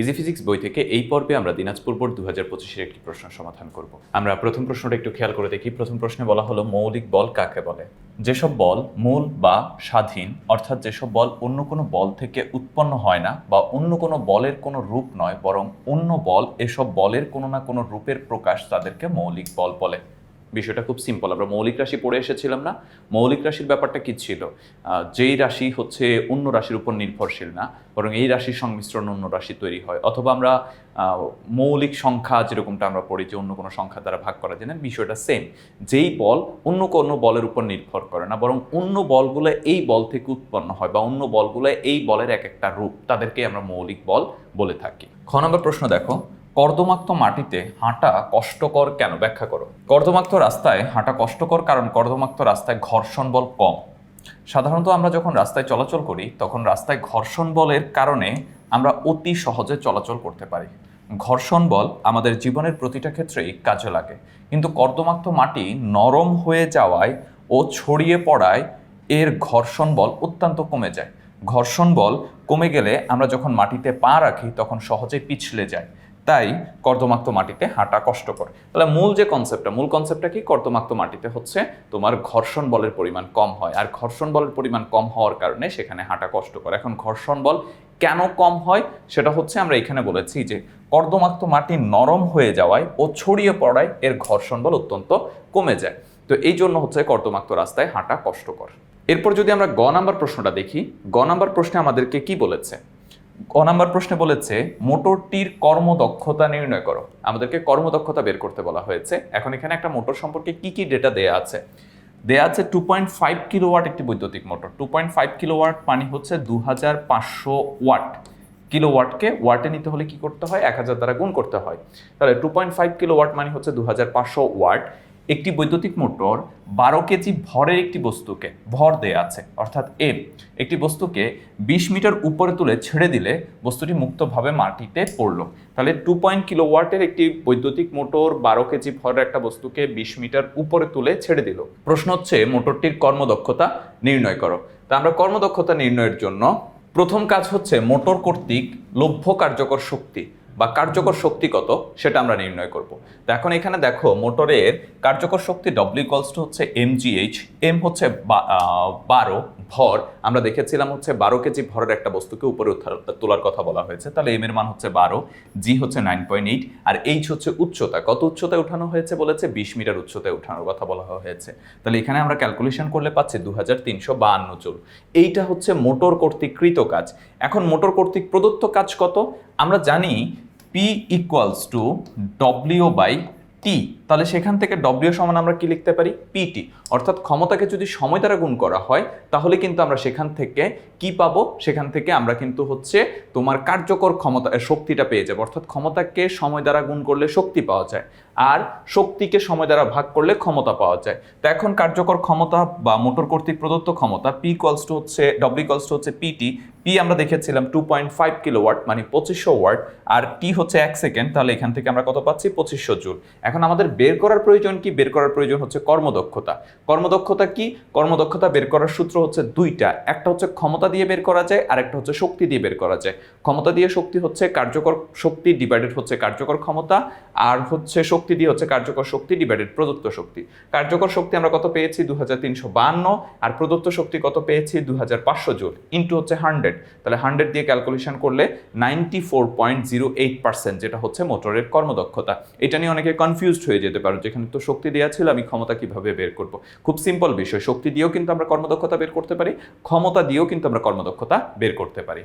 Easy physics বই থেকে এই পর্বে আমরা দিনাজপুর বোর্ড দু হাজার পঁচিশের একটি প্রশ্ন সমাধান করব। আমরা প্রথম প্রশ্নটা একটু খেয়াল করে দেখি। প্রথম প্রশ্নে বলা হলো, মৌলিক বল কাকে বলে? যেসব বল মূল বা স্বাধীন, অর্থাৎ যেসব বল অন্য কোনো বল থেকে উৎপন্ন হয় না বা অন্য কোনো বলের কোনো রূপ নয়, বরং অন্য বল এসব বলের কোনো না কোনো রূপের প্রকাশ তাদেরকে মৌলিক বল বলে। বিষয়টা খুব সিম্পল আমরা মৌলিক রাশি পড়ে এসেছিলাম না। মৌলিক রাশির ব্যাপারটা কী ছিল? যেই রাশি হচ্ছে অন্য রাশির উপর নির্ভরশীল না, বরং এই রাশির সংমিশ্রণ অন্য রাশি তৈরি হয়। অথবা আমরা মৌলিক সংখ্যা যেরকমটা আমরা পড়ি যে অন্য কোনো সংখ্যা দ্বারা ভাগ করা যায় না, বিষয়টা সেম যেই বল অন্য কোনো বলের উপর নির্ভর করে না, বরং অন্য বলগুলো এই বল থেকে উৎপন্ন হয় বা অন্য বলগুলো এই বলের এক একটা রূপ তাদেরকে আমরা মৌলিক বল বলে থাকি। খ নম্বর প্রশ্ন দেখো। কর্দমাক্ত মাটিতে হাঁটা কষ্টকর কেন? ব্যাখ্যা করো। কর্দমাক্ত রাস্তায় হাঁটা কষ্টকর কারণ কর্দমাক্ত রাস্তায় ঘর্ষণ বল কম। সাধারণত আমরা যখন রাস্তায় চলাচল করি, তখন রাস্তায় ঘর্ষণ বলের কারণে আমরা অতি সহজে চলাচল করতে পারি। ঘর্ষণ বল আমাদের জীবনের প্রতিটা ক্ষেত্রেই কাজে লাগে। কিন্তু কর্দমাক্ত মাটি নরম হয়ে যাওয়ায় ও ছড়িয়ে পড়ায় এর ঘর্ষণ বল অত্যন্ত কমে যায়। ঘর্ষণ বল কমে গেলে আমরা যখন মাটিতে পা রাখি, তখন সহজে পিছলে যায়। তাই কর্দমাক্ত মাটিতে হাঁটা কষ্টকর। তাহলে মূল যে কনসেপ্টটা মূল কনসেপ্টটা কি? কর্দমাক্ত মাটিতে হচ্ছে তোমার ঘর্ষণ বলের পরিমাণ কম হয়। আর ঘর্ষণ বলের পরিমাণ কম হওয়ার কারণে সেখানে হাঁটা কষ্টকর। এখন ঘর্ষণ বল কেন কম হয়? সেটা হচ্ছে আমরা এখানে বলেছি যে কর্দমাক্ত মাটি নরম হয়ে যাওয়ায় ও ছড়িয়ে পড়ায় এর ঘর্ষণ বল অত্যন্ত কমে যায়। তো এই জন্য হচ্ছে কর্দমাক্ত রাস্তায় হাঁটা কষ্টকর। এরপর যদি আমরা গ নাম্বার প্রশ্নটা দেখি, গ নাম্বার প্রশ্নে আমাদেরকে কি বলেছে? ক নাম্বার প্রশ্নে বলেছে, মোটরটির কর্মদক্ষতা নির্ণয় করো। আমাদেরকে কর্মদক্ষতা বের করতে বলা হয়েছে। এখন এখানে একটা মোটর সম্পর্কে কি কি ডেটা দেয়া আছে? দেয়া আছে টু পয়েন্ট ফাইভ কিলোওয়াট একটি বৈদ্যুতিক motor. Two point five kilowatt পানি হচ্ছে দু হাজার পাঁচশো ওয়াট। কিলোওয়াটকে ওয়াটে নিতে হলে কি করতে হয়? এক হাজার দ্বারা গুণ করতে হয়। তাহলে টু পয়েন্ট ফাইভ কিলোওয়াট মানে হচ্ছে দু হাজার পাঁচশো ওয়াট। একটি বৈদ্যুতিক মোটর বারো কেজি ভরের একটি বস্তুকে ভর দেয়া আছে, অর্থাৎ এম একটি বস্তুকে বিশ মিটার উপরে তুলে ছেড়ে দিলে বস্তুটি মুক্তভাবে মাটিতে পড়ল। তাহলে টু পয়েন্ট কিলো ওয়াটের একটি বৈদ্যুতিক মোটর বারো কেজি ভরের একটা বস্তুকে বিশ মিটার উপরে তুলে ছেড়ে দিল। প্রশ্ন হচ্ছে, মোটরটির কর্মদক্ষতা নির্ণয় করো। তা আমরা কর্মদক্ষতা নির্ণয়ের জন্য প্রথম কাজ হচ্ছে, মোটর কর্তৃক লভ্য কার্যকর শক্তি বা কার্যকর শক্তি কত সেটা আমরা নির্ণয় করব। তো এখন এখানে দেখো মোটরের কার্যকর শক্তি ডব্লিউ কলস টু হচ্ছে এম জিএইচ এম হচ্ছে বারো ভর। আমরা দেখেছিলাম হচ্ছে বারো কেজি ভরের একটা বস্তুকে উপরে তোলার কথা বলা হয়েছে। তাহলে এম এর মান হচ্ছে বারো জি হচ্ছে নাইন পয়েন্ট এইট আর এইচ হচ্ছে উচ্চতা। কত উচ্চতায় উঠানো হয়েছে বলেছে? বিশ মিটার উচ্চতায় উঠানোর কথা বলা হয়েছে। তাহলে এখানে আমরা ক্যালকুলেশন করলে পাচ্ছি দু হাজার তিনশো বাহান্ন জুল। এইটা হচ্ছে মোটর কর্তৃক কৃত কাজ। এখন মোটর কর্তৃক প্রদত্ত কাজ কত? আমরা জানি P equals to W by T তাহলে সেখান থেকে ডব্লিউ সমান আমরা কি লিখতে পারি? পিটি অর্থাৎ ক্ষমতাকে যদি সময় দ্বারা গুণ করা হয়, তাহলে কিন্তু আমরা সেখান থেকে কি পাবো? সেখান থেকে আমরা কিন্তু হচ্ছে তোমার কার্যকর ক্ষমতা শক্তিটা পেয়ে যাব। অর্থাৎ ক্ষমতাকে সময় দ্বারা গুণ করলে শক্তি পাওয়া যায় আর শক্তিকে সময় দ্বারা ভাগ করলে ক্ষমতা পাওয়া যায়। তো এখন কার্যকর ক্ষমতা বা মোটর কর্তৃক প্রদত্ত ক্ষমতা পি কলস টু হচ্ছে ডব্লিউ কলস টু হচ্ছে পিটি পি আমরা দেখেছিলাম two point five kilowatt মানে পঁচিশশো ওয়াট আর টি হচ্ছে এক সেকেন্ড তাহলে এখান থেকে আমরা কত পাচ্ছি? পঁচিশশো জুল। এখন আমাদের বের করার প্রয়োজন কি? বের করার প্রয়োজন হচ্ছে কর্মদক্ষতা। কর্মদক্ষতা কি? কর্মদক্ষতা বের করার সূত্র হচ্ছে দুইটা। একটা হচ্ছে ক্ষমতা দিয়ে বের করা যায় আর একটা হচ্ছে শক্তি দিয়ে বের করা যায়। ক্ষমতা দিয়ে শক্তি হচ্ছে কার্যকর শক্তি ডিভাইডেড হচ্ছে কার্যকর ক্ষমতা, আর হচ্ছে শক্তি দিয়ে হচ্ছে কার্যকর শক্তি ডিভাইডেড প্রদত্ত শক্তি। কার্যকর শক্তি আমরা কত পেয়েছি? দু আর প্রদত্ত শক্তি কত পেয়েছি? দু হাজার পাঁচশো জুল ইন্টু হচ্ছে হান্ড্রেড তাহলে হান্ড্রেড দিয়ে ক্যালকুলেশন করলে নাইনটি যেটা হচ্ছে মোটরের কর্মদক্ষতা। এটা নিয়ে অনেকে কনফিউজড হয়ে যেতে পারো। যেখানে তো শক্তি দেওয়া ছিল, আমি ক্ষমতা কীভাবে বের করব? খুব সিম্পল বিষয়। শক্তি দিয়েও কিন্তু আমরা কর্মদক্ষতা বের করতে পারি, ক্ষমতা দিয়েও কিন্তু আমরা কর্মদক্ষতা বের করতে পারি।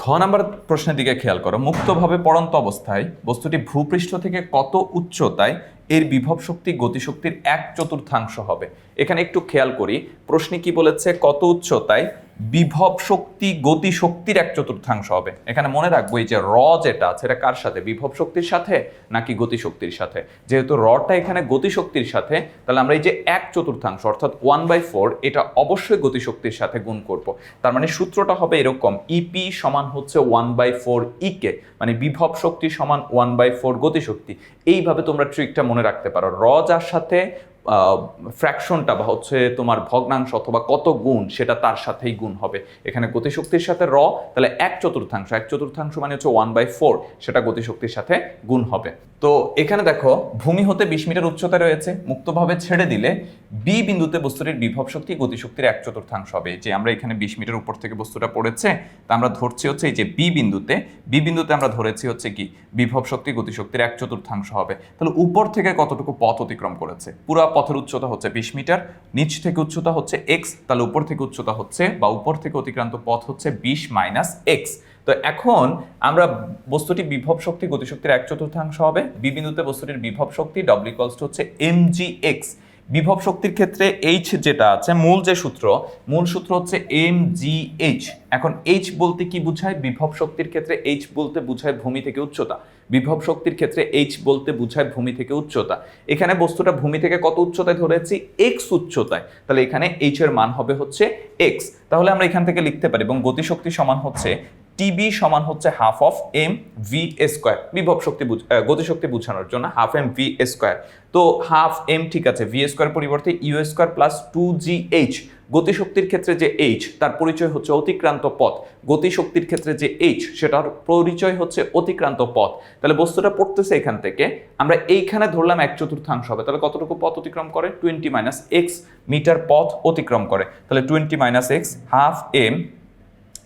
ঘ নাম্বার প্রশ্নের দিকে খেয়াল করো। মুক্তভাবে পড়ন্ত অবস্থায় বস্তুটি ভূপৃষ্ঠ থেকে কত উচ্চতায় এর বিভব শক্তি, গতিশক্তির এক চতুর্থাংশ হবে? এখানে একটু খেয়াল করি। প্রশ্নে কি বলেছে, কত উচ্চতায় বিভব শক্তি, গতি শক্তির এক চতুর্থাংশ হবে। এখানে মনে রাখব এই যে র যেটা আছে, এটা কার সাথে? বিভব শক্তির সাথে নাকি গতি শক্তির সাথে? যেহেতু রটা এখানে গতি শক্তির সাথে, তাহলে আমরা এই যে এক চতুর্থাংশ, অর্থাৎ ওয়ান বাই ফোর এটা অবশ্যই গতি শক্তির সাথে গুণ করব। তার মানে সূত্রটা হবে এরকম ইপি সমান হচ্ছে ওয়ান বাই ফোর ইকে মানে বিভব শক্তি সমান ওয়ান বাই ফোর গতিশক্তি এইভাবে তোমরা ট্রিকটা মনে রাখতে পারো। র যার সাথে ফ্র্যাকশনটা বা হচ্ছে তোমার ভগ্নাংশ অথবা কত গুণ, সেটা তার সাথেই গুণ হবে। এখানে গতিশক্তির সাথে র, তাহলে এক চতুর্থাংশ এক চতুর্থাংশ মানে হচ্ছে ওয়ান বাই ফোর সেটা গতিশক্তির সাথে গুণ হবে। তো এখানে দেখো, ভূমি হতে বিশ মিটার উচ্চতা রয়েছে, মুক্তভাবে ছেড়ে দিলে বি বিন্দুতে বস্তুটির বিভব শক্তি গতিশক্তির এক চতুর্থাংশ হবে। যে আমরা এখানে বিশ মিটার উপর থেকে বস্তুটা পড়েছে, তা আমরা ধরছি হচ্ছে এই যে বি বিন্দুতে। বি বিন্দুতে আমরা ধরেছি হচ্ছে কি, বিভব শক্তি গতিশক্তির এক চতুর্থাংশ হবে। তাহলে উপর থেকে কতটুকু পথ অতিক্রম করেছে? পুরো পথের উচ্চতা হচ্ছে বিশ মিটার, নিচ থেকে উচ্চতা হচ্ছে এক্স তাহলে উপর থেকে উচ্চতা হচ্ছে বা উপর থেকে অতিক্রান্ত পথ হচ্ছে বিশ মাইনাস এক্স তো এখন আমরা বস্তুটি বিভব শক্তি, গতিশক্তির এক চতুর্থাংশ হবে। বি বিন্দুতে বস্তুটির বিভব শক্তি ডব্লিউ কলস হচ্ছে এম জি এক্স বিভব শক্তির ক্ষেত্রে এইচ যেটা আছে, মূল যে সূত্র, মূল সূত্র হচ্ছে এম জি এইচ এখন এইচ বলতে কি বোঝায়? বিভব শক্তির ক্ষেত্রে এইচ বলতে বোঝায় ভূমি থেকে উচ্চতা। বিভব শক্তির ক্ষেত্রে এইচ বলতে বোঝায় ভূমি থেকে উচ্চতা। এখানে বস্তুটা ভূমি থেকে কত উচ্চতায় ধরেছি? এক্স উচ্চতায়। তাহলে এখানে এইচ এর মান হবে হচ্ছে এক্স তাহলে আমরা এখান থেকে লিখতে পারি এবং গতিশক্তি সমান হচ্ছে টিবি সমান হচ্ছে half of M V square, বিভব শক্তি গতিশক্তি বোঝানোর জন্য হাফ এম ভি স্কোয়ার। তো হাফ এম ঠিক আছে, ভি স্কোয়ার পরিবর্তে U square plus two G H. গতিশক্তির ক্ষেত্রে যে এইচ, তার পরিচয় হচ্ছে অতিক্রান্ত পথ। গতিশক্তির ক্ষেত্রে যে এইচ, সেটার পরিচয় হচ্ছে অতিক্রান্ত পথ। তাহলে বস্তুটা পড়তেছে এখান থেকে, আমরা এইখানে ধরলাম এক চতুর্থাংশ হবে। তাহলে কতটুকু পথ অতিক্রম করে? টোয়েন্টি মাইনাস এক্স মিটার পথ অতিক্রম করে। তাহলে twenty minus X half M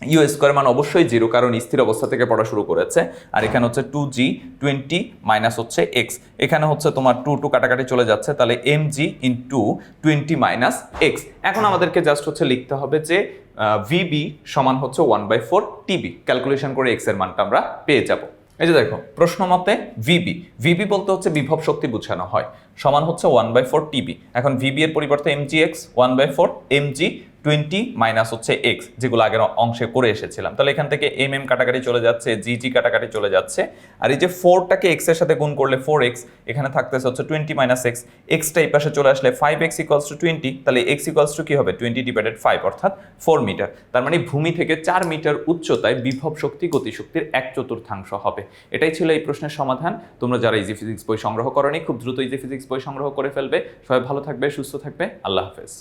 U square মান অবশ্যই জিরো কারণ স্থির অবস্থা থেকে পড়া শুরু করেছে। আর এখানে হচ্ছে টু জি টোয়েন্টি মাইনাস হচ্ছে এক্স এখানে হচ্ছে তোমার টু টু কাটাকাটি চলে যাচ্ছে, তাহলে M G into twenty minus X এখন আমাদেরকে জাস্ট হচ্ছে লিখতে হবে যে ভিবি সমান হচ্ছে one by four TB calculation করে এক্সের মানটা আমরা পেয়ে যাব। এই যে দেখো, প্রশ্ন মতে ভিবি ভিবি বলতে হচ্ছে বিভব শক্তি বোঝানো হয়। সমান হচ্ছে ওয়ান বাই ফোর টিবি এখন ভিবি এর পরিবর্তে MG X one by four MG twenty minus হচ্ছে এক্স, যেগুলো আগের অংশে করে এসেছিলাম। তাহলে এখান থেকে এম এম কাটাকাটি চলে যাচ্ছে, জি জি কাটাকাটি চলে যাচ্ছে। আর এই যে ফোরটাকে এক্সের সাথে গুণ করলে ফোর এক্স, এখানে থাকতেছে হচ্ছে টোয়েন্টি মাইনাস এক্স। এক্সটা এই পাশে চলে আসলে five X equals to twenty তাহলে এক্স ইকোয়ালস টু কি হবে? টোয়েন্টি ডিভাইডেড ফাইভ অর্থাৎ ফোর মিটার তার মানে ভূমি থেকে চার মিটার উচ্চতায় বিভব শক্তি, গতিশক্তির এক চতুর্থাংশ হবে। এটাই ছিল এই প্রশ্নের সমাধান। তোমরা যারা ইজি ফিজিক্স বই সংগ্রহ করনি, খুব দ্রুত ইজি ফিজিক্স বই সংগ্রহ করে ফেলবে। সবাই ভালো থাকবে, সুস্থ থাকবে। আল্লাহ হাফেজ।